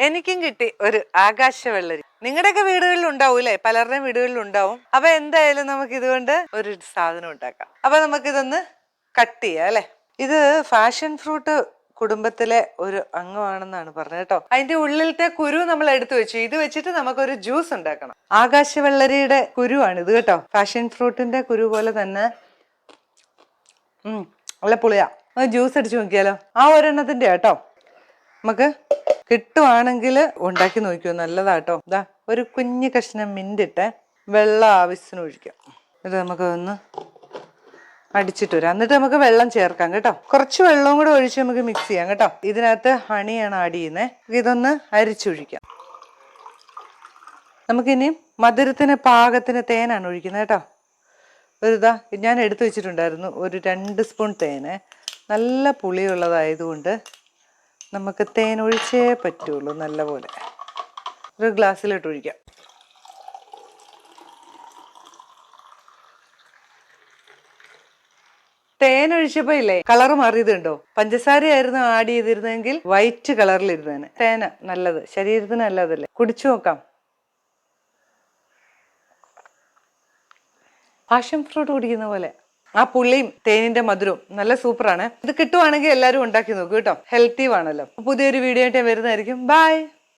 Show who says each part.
Speaker 1: എനിക്കും കിട്ടി ഒരു ആകാശവെള്ളരി. നിങ്ങളുടെയൊക്കെ വീടുകളിൽ ഉണ്ടാവും അല്ലേ പലരുടെയും വീടുകളിൽ ഉണ്ടാവും അപ്പൊ എന്തായാലും നമുക്ക് ഇതുകൊണ്ട് ഒരു സാധനം ഉണ്ടാക്കാം. അപ്പൊ നമുക്കിതൊന്ന് കട്ട് ചെയ്യാം അല്ലെ? ഇത് ഫാഷൻ ഫ്രൂട്ട് കുടുംബത്തിലെ ഒരു അംഗമാണെന്നാണ് പറഞ്ഞത് കേട്ടോ. അതിന്റെ ഉള്ളിലത്തെ കുരു നമ്മൾ എടുത്തു വെച്ചു. ഇത് വെച്ചിട്ട് നമുക്കൊരു ജ്യൂസ് ഉണ്ടാക്കണം. ആകാശവെള്ളരിയുടെ കുരുവാണ് ഇത് കേട്ടോ. ഫാഷൻ ഫ്രൂട്ടിന്റെ കുരു പോലെ തന്നെ. ഉം, നല്ല പുളിയാ. ജ്യൂസ് അടിച്ചു നോക്കിയാലോ? ആ ഒരെണ്ണത്തിന്റെ കേട്ടോ. നമുക്ക് കിട്ടുവാണെങ്കിൽ ഉണ്ടാക്കി നോക്കിയോ നല്ലതാട്ടോ. ഇതാ ഒരു കുഞ്ഞു കഷ്ണം മിന്റിട്ട് വെള്ളം ആവശ്യത്തിന് ഒഴിക്കാം. ഇത് നമുക്ക് ഒന്ന് അടിച്ചിട്ട് വരാം. എന്നിട്ട് നമുക്ക് വെള്ളം ചേർക്കാം കേട്ടോ. കുറച്ച് വെള്ളവും കൂടെ ഒഴിച്ച് നമുക്ക് മിക്സ് ചെയ്യാം കേട്ടോ. ഇതിനകത്ത് ഹണിയാണ് ആഡ് ചെയ്യുന്നത് ഇതൊന്ന് അരിച്ചൊഴിക്കാം. നമുക്കിനി മധുരത്തിന് പാകത്തിന് തേനാണ് ഒഴിക്കുന്നത് കേട്ടോ. ഒരു ഇതാ ഞാൻ എടുത്തു വെച്ചിട്ടുണ്ടായിരുന്നു ഒരു രണ്ട് സ്പൂൺ തേന്. നല്ല പുളിയുള്ളതായതുകൊണ്ട് നമുക്ക് തേൻ ഒഴിച്ചേ പറ്റുള്ളൂ നല്ലപോലെ. ഒരു ഗ്ലാസ്സിലിട്ട് ഒഴിക്കാം. തേൻ ഒഴിച്ചപ്പോ ഇല്ലേ കളർ മാറിയതുണ്ടോ? പഞ്ചസാരയായിരുന്നു ആഡ് ചെയ്തിരുന്നെങ്കിൽ വൈറ്റ് കളറിലിരുന്നേനെ. തേന നല്ലത് ശരീരത്തിന് നല്ലതല്ലേ? കുടിച്ചു നോക്കാം. പാഷൻ ഫ്രൂട്ട് കുടിക്കുന്ന പോലെ. ആ പുള്ളിയും തേനിന്റെ മധുരവും നല്ല സൂപ്പറാണ്. ഇത് കിട്ടുവാണെങ്കിൽ എല്ലാവരും ഉണ്ടാക്കി നോക്കൂ കേട്ടോ. ഹെൽത്തി ആണല്ലോ പുതിയൊരു വീഡിയോ ആയിട്ട് വരുന്നതായിരിക്കും. ബൈ